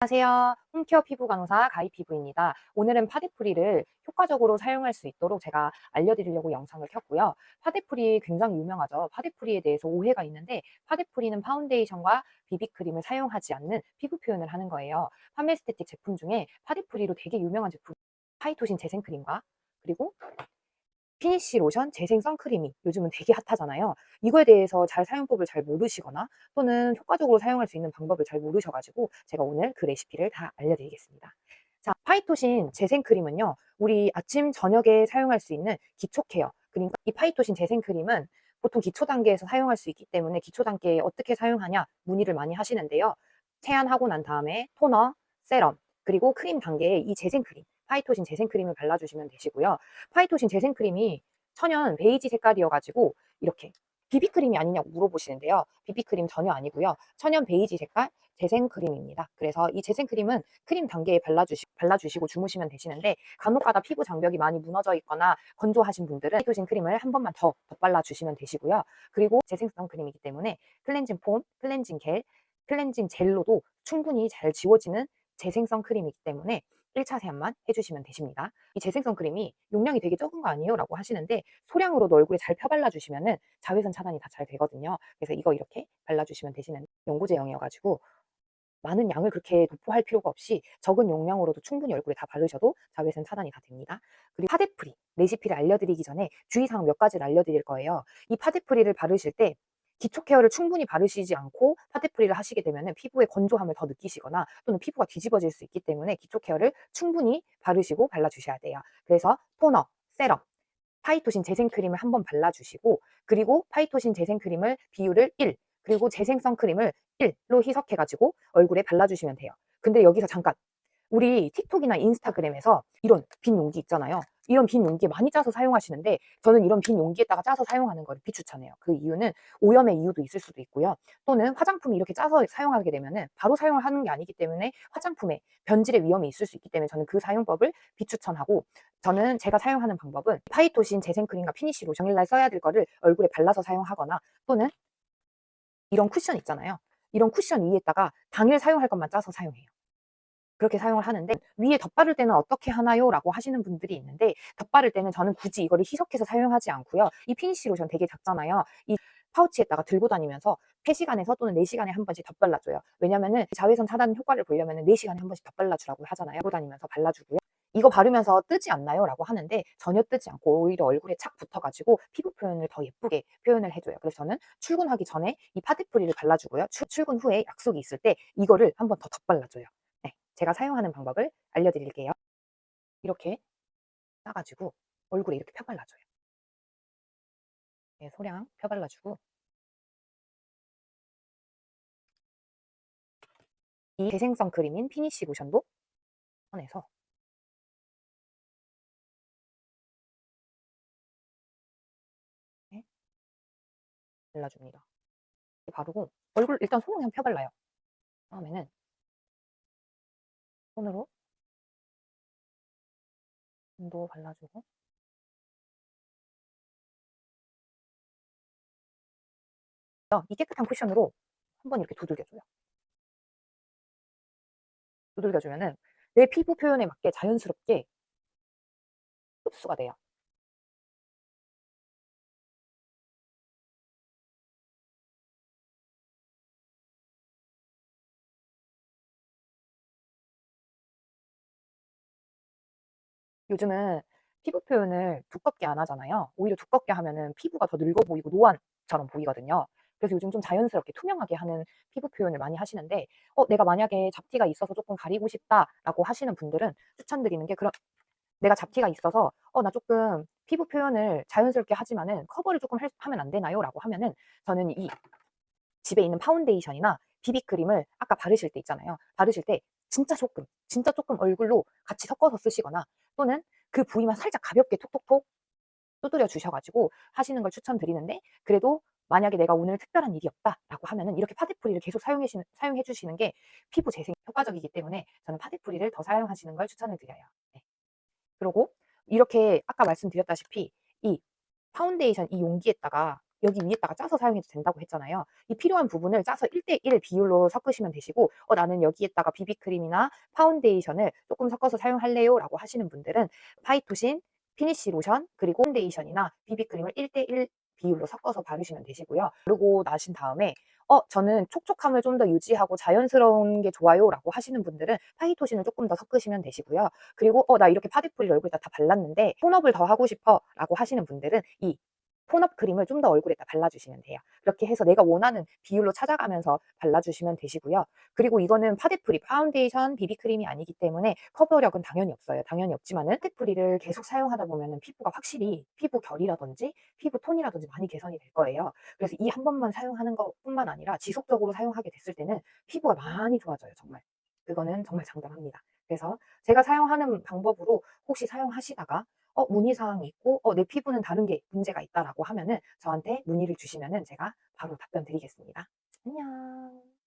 안녕하세요. 홈케어 피부 강사 가이 피부입니다. 오늘은 파데프리를 효과적으로 사용할 수 있도록 제가 알려드리려고 영상을 켰고요. 파데프리 굉장히 유명하죠. 파데프리에 대해서 오해가 있는데 파데프리는 파운데이션과 비비크림을 사용하지 않는 피부 표현을 하는 거예요. 파메스테틱 제품 중에 파데프리로 되게 유명한 제품 파이토신 재생크림과 그리고 피니쉬 로션, 재생 선크림이 요즘은 되게 핫하잖아요. 이거에 대해서 잘 사용법을 잘 모르시거나 또는 효과적으로 사용할 수 있는 방법을 잘 모르셔가지고 제가 오늘 그 레시피를 다 알려드리겠습니다. 자, 파이토신 재생크림은요, 우리 아침, 저녁에 사용할 수 있는 기초 케어. 그러니까 이 파이토신 재생크림은 보통 기초 단계에서 사용할 수 있기 때문에 기초 단계에 어떻게 사용하냐 문의를 많이 하시는데요. 세안하고 난 다음에 토너, 세럼, 그리고 크림 단계에 이 재생크림, 파이토신 재생크림을 발라주시면 되시고요. 파이토신 재생크림이 천연 베이지 색깔이어가지고 이렇게 비비크림이 아니냐고 물어보시는데요. 비비크림 전혀 아니고요. 천연 베이지 색깔 재생크림입니다. 그래서 이 재생크림은 크림 단계에 발라주시, 발라주시고 주무시면 되시는데 간혹가다 피부 장벽이 많이 무너져 있거나 건조하신 분들은 파이토신 크림을 한 번만 더 덧발라주시면 되시고요. 그리고 재생성 크림이기 때문에 클렌징 폼, 클렌징 겔, 클렌징 젤로도 충분히 잘 지워지는 재생성 크림이기 때문에 1차 세안만 해주시면 되십니다. 이 재생성 크림이 용량이 되게 적은 거 아니에요? 라고 하시는데 소량으로도 얼굴에 잘 펴발라주시면 은 자외선 차단이 다 잘 되거든요. 그래서 이거 이렇게 발라주시면 되시는 연고제형이어가지고 많은 양을 그렇게 도포할 필요가 없이 적은 용량으로도 충분히 얼굴에 다 바르셔도 자외선 차단이 다 됩니다. 그리고 파데프리 레시피를 알려드리기 전에 주의사항 몇 가지를 알려드릴 거예요. 이 파데프리를 바르실 때 기초 케어를 충분히 바르시지 않고 파데프리를 하시게 되면 피부의 건조함을 더 느끼시거나 또는 피부가 뒤집어질 수 있기 때문에 기초 케어를 충분히 바르시고 발라주셔야 돼요. 그래서 토너, 세럼, 파이토신 재생크림을 한번 발라주시고 그리고 파이토신 재생크림을 비율을 1 그리고 재생성 크림을 1로 희석해가지고 얼굴에 발라주시면 돼요. 근데 여기서 잠깐 우리 틱톡이나 인스타그램에서 이런 빈 용기 있잖아요. 이런 빈 용기에 많이 짜서 사용하시는데 저는 이런 빈 용기에다가 짜서 사용하는 걸 비추천해요. 그 이유는 오염의 이유도 있을 수도 있고요. 또는 화장품이 이렇게 짜서 사용하게 되면은 바로 사용을 하는 게 아니기 때문에 화장품에 변질의 위험이 있을 수 있기 때문에 저는 그 사용법을 비추천하고 저는 제가 사용하는 방법은 파이토신 재생크림과 피니쉬 로션 일날 써야 될 거를 얼굴에 발라서 사용하거나 또는 이런 쿠션 있잖아요. 이런 쿠션 위에다가 당일 사용할 것만 짜서 사용해요. 그렇게 사용을 하는데 위에 덧바를 때는 어떻게 하나요? 라고 하시는 분들이 있는데 덧바를 때는 저는 굳이 이거를 희석해서 사용하지 않고요. 이 피니쉬 로션 되게 작잖아요. 이 파우치에다가 들고 다니면서 3시간에서 또는 4시간에 한 번씩 덧발라줘요. 왜냐면은 자외선 차단 효과를 보려면 4시간에 한 번씩 덧발라주라고 하잖아요. 들고 다니면서 발라주고요. 이거 바르면서 뜨지 않나요? 라고 하는데 전혀 뜨지 않고 오히려 얼굴에 착 붙어가지고 피부 표현을 더 예쁘게 표현을 해줘요. 그래서 저는 출근하기 전에 이 파데프리를 발라주고요. 출 근 후에 약속이 있을 때 이거를 한 번 더 덧발라줘요. 제가 사용하는 방법을 알려드릴게요. 이렇게 따가지고 얼굴에 이렇게 펴발라줘요. 네, 소량 펴발라주고 이 재생성 크림인 피니쉬 로션도 꺼내서 네, 발라줍니다. 바르고 얼굴 일단 그냥 펴발라요. 다음에는 손으로 도 발라주고 이 깨끗한 쿠션으로 한번 이렇게 두들겨줘요. 두들겨주면은 내 피부 표현에 맞게 자연스럽게 흡수가 돼요. 요즘은 피부 표현을 두껍게 안 하잖아요. 오히려 두껍게 하면은 피부가 더 늙어 보이고 노안처럼 보이거든요. 그래서 요즘 좀 자연스럽게 투명하게 하는 피부 표현을 많이 하시는데 어 내가 만약에 잡티가 있어서 조금 가리고 싶다라고 하시는 분들은 추천드리는 게 그런 내가 잡티가 있어서 어 나 조금 피부 표현을 자연스럽게 하지만은 커버를 조금 할, 하면 안 되나요? 라고 하면은 저는 이 집에 있는 파운데이션이나 비비크림을 아까 바르실 때 있잖아요. 바르실 때 진짜 조금, 진짜 조금 얼굴로 같이 섞어서 쓰시거나 또는 그 부위만 살짝 가볍게 톡톡톡 두드려 주셔가지고 하시는 걸 추천드리는데 그래도 만약에 내가 오늘 특별한 일이 없다라고 하면은 이렇게 파데프리를 계속 사용해, 사용해 주시는 게 피부 재생 효과적이기 때문에 저는 파데프리를 더 사용하시는 걸 추천을 드려요. 네. 그리고 이렇게 아까 말씀드렸다시피 이 파운데이션 이 용기에다가 여기 위에다가 짜서 사용해도 된다고 했잖아요. 이 필요한 부분을 짜서 1대1 비율로 섞으시면 되시고 어, 나는 여기에다가 비비크림이나 파운데이션을 조금 섞어서 사용할래요 라고 하시는 분들은 파이토신, 피니쉬 로션, 그리고 파운데이션이나 비비크림을 1대1 비율로 섞어서 바르시면 되시고요. 그리고 나신 다음에 어, 저는 촉촉함을 좀 더 유지하고 자연스러운 게 좋아요 라고 하시는 분들은 파이토신을 조금 더 섞으시면 되시고요. 그리고 어, 나 이렇게 파데프리 얼굴에다 다 발랐는데 톤업을 더 하고 싶어 라고 하시는 분들은 이 톤업 크림을 좀 더 얼굴에다 발라주시면 돼요. 그렇게 해서 내가 원하는 비율로 찾아가면서 발라주시면 되시고요. 그리고 이거는 파데프리, 파운데이션, 비비크림이 아니기 때문에 커버력은 당연히 없어요. 당연히 없지만은 파데프리를 계속 사용하다 보면은 피부가 확실히 피부 결이라든지 피부 톤이라든지 많이 개선이 될 거예요. 그래서 이 한 번만 사용하는 것뿐만 아니라 지속적으로 사용하게 됐을 때는 피부가 많이 좋아져요. 정말. 그거는 정말 장담합니다. 그래서 제가 사용하는 방법으로 혹시 사용하시다가 어, 문의 사항이 있고, 어, 내 피부는 다른 게 문제가 있다라고 하면은 저한테 문의를 주시면은 제가 바로 답변 드리겠습니다. 안녕.